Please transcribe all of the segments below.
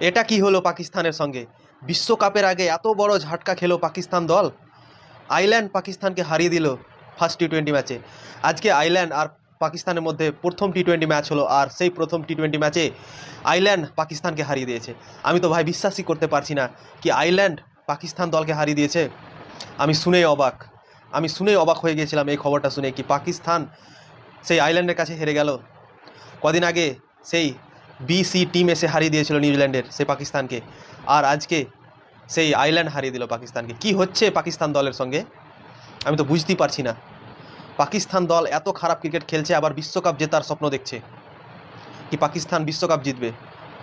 এটা কি হলো পাকিস্তানের সঙ্গে? বিশ্বকাপের আগে এত বড় ঝাটকা খেলো পাকিস্তান দল? আইল্যান্ড পাকিস্তানকে হারিয়ে দিল ফার্স্ট টি টোয়েন্টি ম্যাচে আজকে আইল্যান্ড আর পাকিস্তানের মধ্যে প্রথম টি টোয়েন্টি ম্যাচ হলো আর সেই প্রথম টি টোয়েন্টি ম্যাচে আইল্যান্ড পাকিস্তানকে হারিয়ে দিয়েছে। আমি তো ভাই বিশ্বাসই করতে পারছি না কি আইল্যান্ড পাকিস্তান দলকে হারিয়ে দিয়েছে। আমি শুনেই অবাক। আমি শুনেই অবাক হয়ে গিয়েছিলাম এই খবরটা শুনে কি পাকিস্তান সেই আইল্যান্ডের কাছে হেরে গেল। কদিন আগে সেই বিসি টিম এসে হারিয়ে দিয়েছিল নিউজিল্যান্ডের সেই পাকিস্তানকে। আর আজকে সেই আইল্যান্ড হারিয়ে দিল পাকিস্তানকে। কি হচ্ছে পাকিস্তান দলের সঙ্গে? আমি তো বুঝতেই পারছি না। পাকিস্তান দল এত খারাপ ক্রিকেট খেলছে, আবার বিশ্বকাপ জেতার স্বপ্ন দেখছে। কি পাকিস্তান বিশ্বকাপ জিতবে?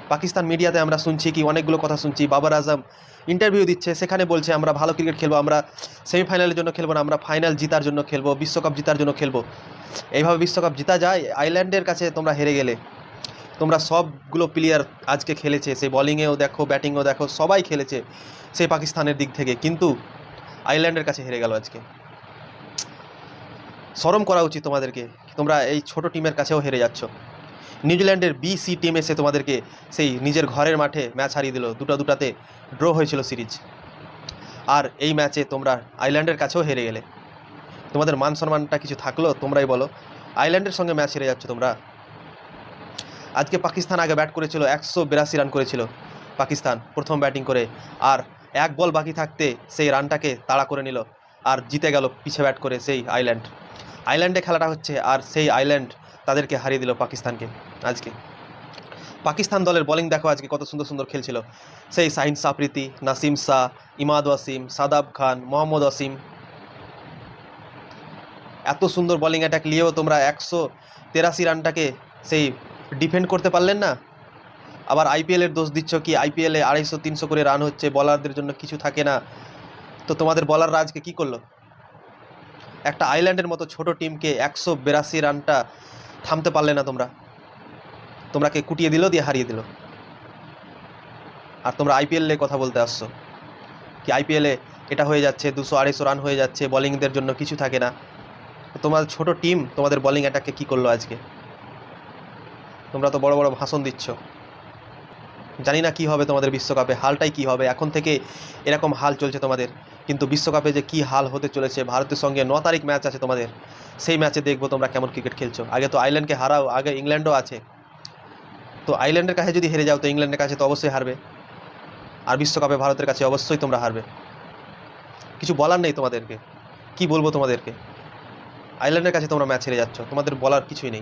পাকিস্তান মিডিয়াতে আমরা শুনছি কি, অনেকগুলো কথা শুনছি। বাবার আজম ইন্টারভিউ দিচ্ছে, সেখানে বলছে, আমরা ভালো ক্রিকেট খেলব, আমরা সেমিফাইনালের জন্য খেলব না, আমরা ফাইনাল জিতার জন্য খেলব, বিশ্বকাপ জিতার জন্য খেলব। এইভাবে বিশ্বকাপ জিতা যায় আইল্যান্ডের কাছে তোমরা হেরে গেলে। তোমরা সবগুলো প্লেয়ার আজকে খেলেছে, সেই বলিংয়েও দেখো ব্যাটিংয়েও দেখো, সবাই খেলেছে সেই পাকিস্তানের দিক থেকে। কিন্তু আইল্যান্ডের কাছে হেরে গেল আজকে। শরম করা উচিত তোমাদেরকে তোমরা এই ছোট টিমের কাছেও হেরে যাচ্ছ। নিউজিল্যান্ডের বিসি টিম এসে তোমাদেরকে সেই নিজের ঘরের মাঠে ম্যাচ হারিয়ে দিল। দুটো দুটাতে ড্র হয়েছিল সিরিজ আর এই ম্যাচে তোমরা আইল্যান্ডের কাছেও হেরে গেলে। তোমাদের মান সম্মানটা কিছু থাকল, তোমরাই বলো। আইল্যান্ডের সঙ্গে ম্যাচ হেরে যাচ্ছ তোমরা। আজকে পাকিস্তান আগে ব্যাট করেছিল, একশো বিরাশি রান করেছিল পাকিস্তান প্রথম ব্যাটিং করে। আর এক বল বাকি থাকতে সেই রানটাকে তাড়া করে নিল আর জিতে গেল পিছে ব্যাট করে সেই আইল্যান্ড আইল্যান্ডে খেলাটা হচ্ছে আর সেই আইল্যান্ড তাদেরকে হারিয়ে দিল পাকিস্তানকে আজকে। পাকিস্তান দলের বোলিং দেখো আজকে কত সুন্দর সুন্দর খেলছিল। সেই সাহিন সাপ্রীতি নাসিম শাহ, ইমাদ ওয়াসিম, সাদাব খান, মোহাম্মদ ওয়াসিম। এত সুন্দর বলিং অ্যাটাক নিয়েও তোমরা একশো তেরাশি রানটাকে সেই ডিফেন্ড করতে পারলেন না। আবার আইপিএলের দোষ দিচ্ছ কি? আইপিএলে আড়াইশো, তিনশো করে রান হচ্ছে বলারদের জন্য কিছু থাকে না। তো তোমাদের বলাররা আজকে কী করল? একটা আইল্যান্ডের মতো ছোট টিমকে একশো বিরাশি রানটা থামতে পারলে না তোমরা। তোমরাকে কুটিয়ে দিল দিয়ে হারিয়ে দিল। আর তোমরা আইপিএলে কথা বলতে আসছো। কি আইপিএলে এটা হয়ে যাচ্ছে, দুশো আড়াইশো রান হয়ে যাচ্ছে বলিংদের জন্য কিছু থাকে না। তো তোমার ছোট টিম তোমাদের বলিং অ্যাটাককে কী করল আজকে? তোমরা তো বড় বড় ভাষণ দিচ্ছ। জানি না কী হবে তোমাদের বিশ্বকাপে, হালটাই কী হবে? এখন থেকে এরকম হাল চলছে তোমাদের। কিন্তু বিশ্বকাপে যে কী হাল হতে চলেছে, ভারতের সঙ্গে ন তারিখ ম্যাচ আছে তোমাদের। সেই ম্যাচে দেখব তোমরা কেমন ক্রিকেট খেলছো। আগে তো আইল্যান্ডকে হারাও, আগে ইংল্যান্ডও আছে। তো আইল্যান্ডের কাছে যদি হেরে যাও, তো ইংল্যান্ডের কাছে তো অবশ্যই হারবে। আর বিশ্বকাপে ভারতের কাছে অবশ্যই তোমরা হারবে। কিছু বলার নেই তোমাদেরকে। কি বলব তোমাদেরকে? আইল্যান্ডের কাছে তোমরা ম্যাচ হেরে যাচ্ছ। তোমাদের বলার কিছুই নেই।